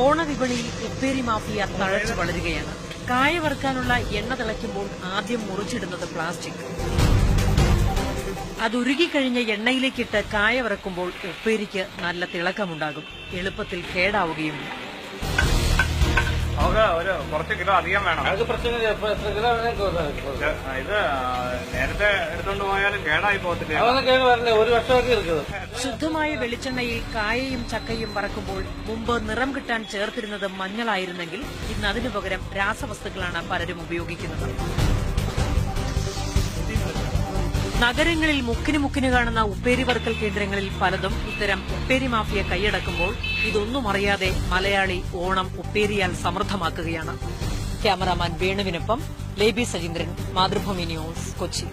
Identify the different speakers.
Speaker 1: ഓണവിപണിയിൽ ഉപ്പേരി മാഫിയ തഴച്ചു വളരുകയാണ്. കായ വറുക്കാനുള്ള എണ്ണ തിളയ്ക്കുമ്പോൾ ആദ്യം മുറിച്ചിടുന്നത് പ്ലാസ്റ്റിക്. അതുരുകിക്കഴിഞ്ഞ എണ്ണയിലേക്കിട്ട് കായ വറക്കുമ്പോൾ ഉപ്പേരിക്ക് നല്ല തിളക്കമുണ്ടാകും. എളുപ്പത്തിൽ കേടാവുകയുമില്ല.
Speaker 2: ഒരു കുറച്ച് കിലോ അധികം വേണം.
Speaker 3: അത് പ്രശ്നമില്ല ഇപ്പൊ എത്ര കിലോ വേണേൽ
Speaker 2: ഇത് നേരത്തെ എടുത്തോണ്ട് പോയാലും കേടായി പോകത്തില്ല.
Speaker 3: അതൊന്നും ഒരു വർഷമൊക്കെ എടുക്കുന്നത്
Speaker 1: ശുദ്ധമായ വെളിച്ചെണ്ണയിൽ കായയും ചക്കയും വറക്കുമ്പോൾ മുമ്പ് നിറം കിട്ടാൻ ചേർത്തിരുന്നത് മഞ്ഞളായിരുന്നെങ്കിൽ ഇന്ന് അതിനു പകരം രാസവസ്തുക്കളാണ് പലരും ഉപയോഗിക്കുന്നത്. നഗരങ്ങളിൽ മുക്കിന് മുക്കിന് കാണുന്ന ഉപ്പേരി വറുക്കൽ കേന്ദ്രങ്ങളിൽ പലതും ഇത്തരം ഉപ്പേരി മാഫിയ കൈയടക്കുമ്പോൾ ഇതൊന്നും അറിയാതെ മലയാളി ഓണം ഉപ്പേരിയാൽ സമൃദ്ധമാക്കുകയാണ് ക്യാമറാമാൻ വേണുവിനൊപ്പം ലേബി സജീന്ദ്രൻ മാതൃഭൂമി ന്യൂസ് കൊച്ചി.